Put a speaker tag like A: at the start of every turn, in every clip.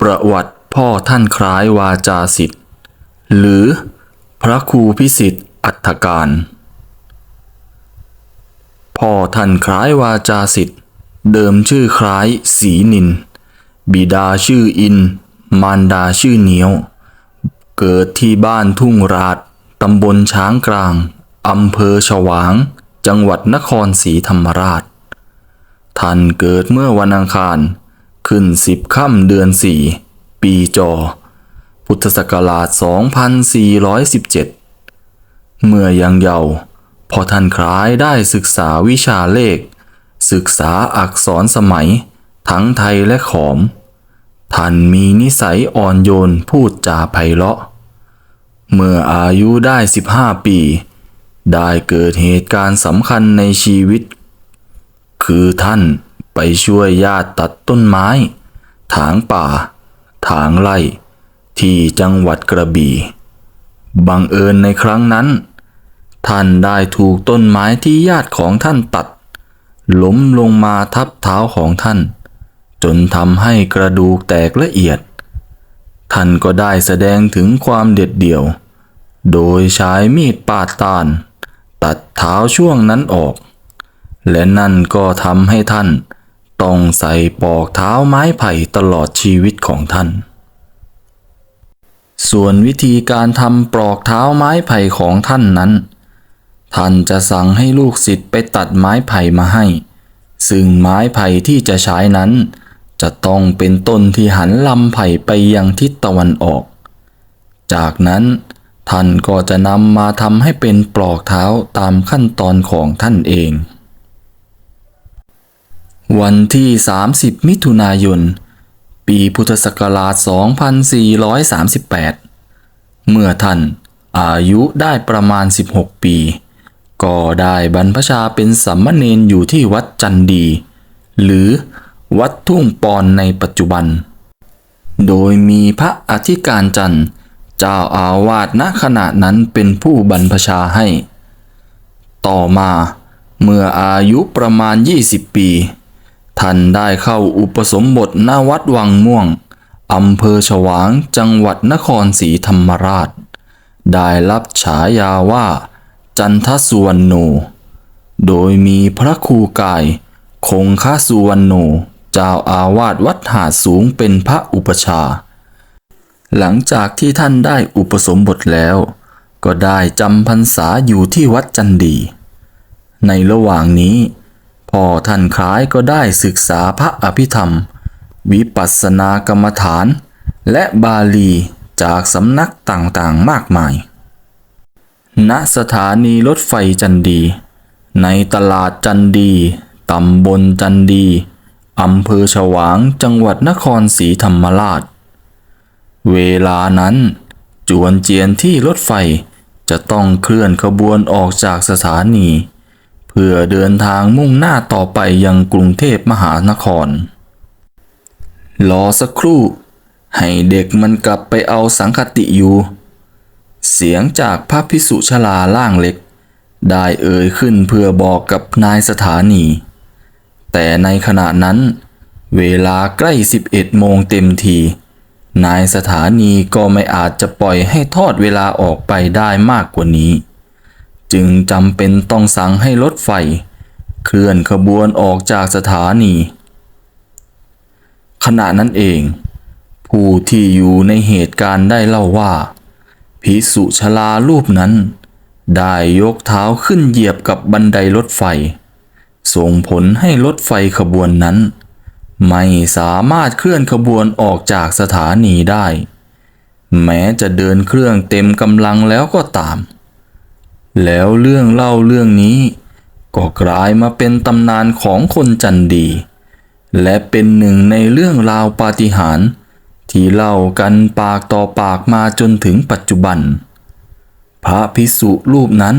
A: ประวัติพ่อท่านคล้ายวาจาสิทธิ์ หรือพระครูพิสิทธิ์อัฏฐการ พ่อท่านคล้ายวาจาสิทธิ์ เดิมชื่อคล้ายศรีนิน บิดาชื่ออิน มารดาชื่อเหนียว เกิดที่บ้านทุ่งราดตำบลช้างกลางอำเภอฉวาง จังหวัดนครศรีธรรมราช ท่านเกิดเมื่อวันอังคาร ขึ้นสิบค่ำเดือนสี่ปีจอ พุทธศักราช 2417 เมื่อยังเยาว์พอท่านคล้ายได้ศึกษาวิชาเลข ศึกษาอักษรสมัย ทั้งไทยและขอม ท่านมีนิสัยอ่อนโยนพูดจาไพเราะ เมื่ออายุได้ 15 ปี ได้เกิดเหตุการณ์สำคัญในชีวิต คือท่าน ไปช่วยญาติตัดต้นไม้ ถางป่า ถางไร่ ที่จังหวัดกระบี่ บังเอิญในครั้งนั้น ท่านได้ถูกต้นไม้ที่ญาติของท่านตัด ล้มลงมาทับเท้าของท่าน จนทำให้กระดูกแตกละเอียด ท่านก็ได้แสดงถึงความเด็ดเดี่ยว โดยใช้มีดปาดตาลตัดเท้าช่วงนั้นออก และนั่นก็ทำให้ท่าน ต้องใส่ปอกเท้าไม้ไผ่ตลอดชีวิตของท่าน ส่วนวิธีการทำปลอกเท้าไม้ไผ่ของท่านนั้น ท่านจะสั่งให้ลูกศิษย์ไปตัดไม้ไผ่มาให้ ซึ่งไม้ไผ่ที่จะใช้นั้น จะต้องเป็นต้นที่หันลำไผ่ไปยังทิศตะวันออก จากนั้นท่านก็จะนำมาทำให้เป็นปลอกเท้าตามขั้นตอนของท่านเอง วันที่ 30 มิถุนายน ปีพุทธศักราช 2438 เมื่อท่านอายุได้ประมาณ 16 ปี ก็ได้บรรพชาเป็นสัมมเนนอยู่ที่วัดจันดี หรือวัดทุ่งปอนในปัจจุบัน โดยมีพระอธิการจันทร์เจ้าอาวาสณขณะนั้นเป็นผู้บรรพชาให้ ต่อมาเมื่ออายุประมาณ 20 ปี ท่านได้เข้าอุปสมบทณวัดวังม่วง อำเภอฉวางจังหวัดนครศรีธรรมราช ได้รับฉายาว่า จันทสุวรรณโน โดยมีพระครูกาย คงคสุวรรณโน เจ้าอาวาสวัดหาดสูงเป็นพระอุปชา หลังจากที่ท่านได้อุปสมบทแล้ว ก็ได้จำพรรษาอยู่ที่วัดจันดี ในระหว่างนี้ พ่อท่านคล้ายก็ได้ศึกษาพระอภิธรรม วิปัสสนากรรมฐาน และบาลีจากสำนักต่างๆมากมาย ณ สถานีรถไฟจันดี ในตลาดจันดี ตำบลจันดี อำเภอฉวาง จังหวัดนครศรีธรรมราช เวลานั้น จวนเจียนที่รถไฟจะต้องเคลื่อนขบวนออกจากสถานี เพื่อเดินทางมุ่งหน้าต่อไปยังกรุงเทพมหานคร รอสักครู่ ให้เด็กมันกลับไปเอาสังคติอยู่ เสียงจากพระพิสุชลาล่างเล็ก ได้เอ่ยขึ้นเพื่อบอกกับนายสถานี แต่ในขณะนั้น เวลาใกล้11โมงเต็มทีนายสถานีก็ไม่อาจจะปล่อยให้ทอดเวลาออกไปได้มากกว่านี้ จึงจำเป็นต้องสั่งให้รถไฟ เคลื่อนขบวนออกจากสถานี ขณะนั้นเอง ผู้ที่อยู่ในเหตุการณ์ได้เล่าว่าภิกษุชลารูปนั้น ได้ยกเท้าขึ้นเหยียบกับบันไดรถไฟ ส่งผลให้รถไฟขบวนนั้น ไม่สามารถเคลื่อนขบวนออกจากสถานีได้ แม้จะเดินเครื่องเต็มกำลังแล้วก็ตาม แล้วเรื่องเล่าเรื่องนี้ ก็กลายมาเป็นตำนานของคนจันดี และเป็นหนึ่งในเรื่องราวปาฏิหาริย์ที่เล่ากันปากต่อปากมาจนถึงปัจจุบัน พระพิสุรูปนั้น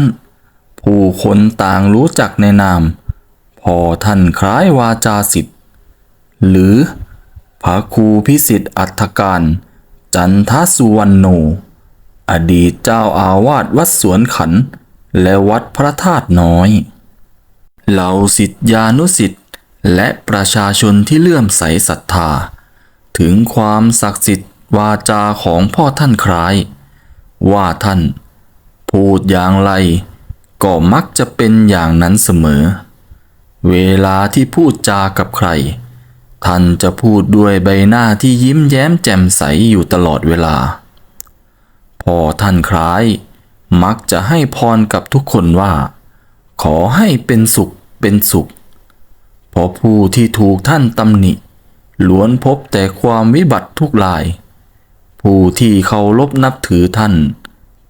A: ผู้คนต่างรู้จักในนาม พอท่านคล้ายวาจาสิทธิ์ หรือพระครูพิสิทธิ์อัฏการ จันทสุวรรณโน อดีตเจ้าอาวาสวัดสวนขันธ์ และวัดพระธาตุน้อย เหล่าสิทธิานุสิทธิ์และประชาชนที่เลื่อมใสศรัทธา ถึงความศักดิ์สิทธิ์วาจาของพ่อท่านคล้าย ว่าท่าน พูดอย่างไร ก็มักจะเป็นอย่างนั้นเสมอ เวลาที่พูดจากับใคร ท่านจะพูดด้วยใบหน้าที่ยิ้มแย้มแจ่มใสอยู่ตลอดเวลาพอท่านคล้าย มักจะให้พรกับทุกคนว่า ขอให้เป็นสุขเป็นสุข เพราะผู้ที่ถูกท่านตำหนิ ล้วนพบแต่ความวิบัติทุกลาย ผู้ที่เคารพนับถือท่าน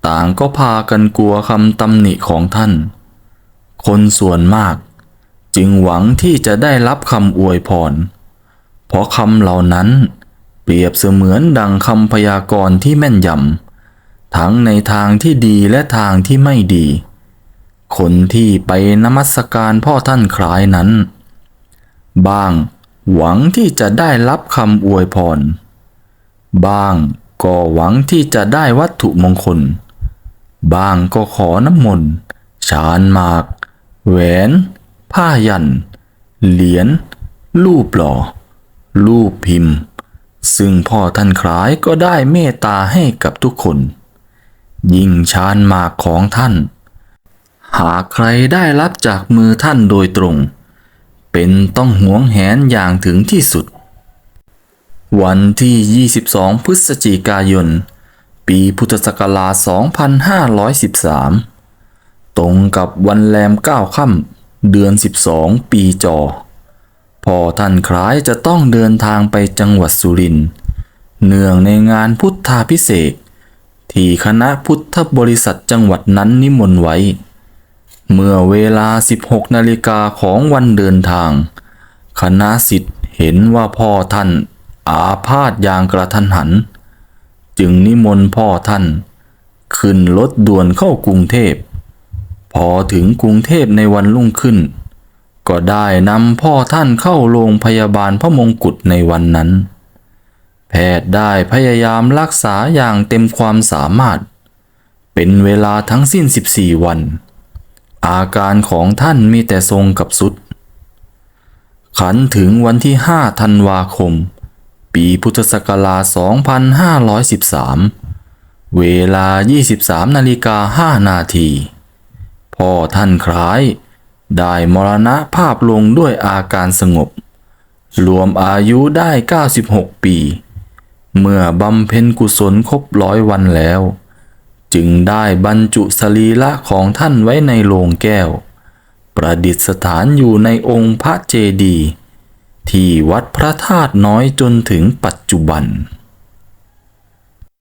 A: ต่างก็พากันกลัวคำตำหนิของท่าน คนส่วนมาก จึงหวังที่จะได้รับคำอวยพร เพราะคำเหล่านั้น เปรียบเสมือนดังคำพยากรณ์ที่แม่นยำ ทั้งในทางที่ดีและทางที่ไม่ดี คนที่ไปนมัสการพ่อท่านคล้ายนั้น บ้างหวังที่จะได้รับคำอวยพร บ้างก็หวังที่จะได้วัตถุมงคล บ้างก็ขอน้ำมนต์ชานหมาก แหวน ผ้ายัน เหรียญรูปหล่อ รูปพิมพ์ ซึ่งพ่อท่านคล้ายก็ได้เมตตาให้กับทุกคน ยิ่งชานหมากของท่าน หากใครได้รับจากมือท่านโดยตรง เป็นต้องหวงแหนอย่างถึงที่สุด วันที่ 22 พฤศจิกายน ปีพุทธศักราช 2513 ตรงกับวันแรม9ค่ำเดือน 12 ปีจอพอท่านคล้ายจะต้องเดินทางไปจังหวัดสุรินทร์เนื่องในงานพุทธาพิเศษ ที่คณะพุทธบริษัทจังหวัดนั้นนิมนต์ไว้ เมื่อเวลา 16นาฬิกาของวันเดินทาง คณะสิทธิ์เห็นว่าพ่อท่านอาพาธอย่างกระทันหัน จึงนิมนต์พ่อท่าน ขึ้นรถด่วนเข้ากรุงเทพ พอถึงกรุงเทพในวันรุ่งขึ้น ก็ได้นำพ่อท่านเข้าโรงพยาบาลพระมงกุฎในวันนั้น แพทย์ได้พยายามรักษาอย่างเต็มความสามารถ เป็นเวลาทั้งสิ้น 14 วัน อาการของท่านมีแต่ทรงกับสุด ขันถึงวันที่ 5 ธันวาคม ปีพุทธศักราช 2513 เวลา 23 นาฬิกา 5 นาที พ่อท่านคล้าย ได้มรณะภาพลงด้วยอาการสงบรวมอายุได้ 96 ปี เมื่อบำเพ็ญกุศลครบร้อยวันแล้ว จึงได้บรรจุสรีระของท่านไว้ในโลงแก้ว ประดิษฐานอยู่ในองค์พระเจดีย์ที่วัดพระธาตุน้อยจนถึงปัจจุบัน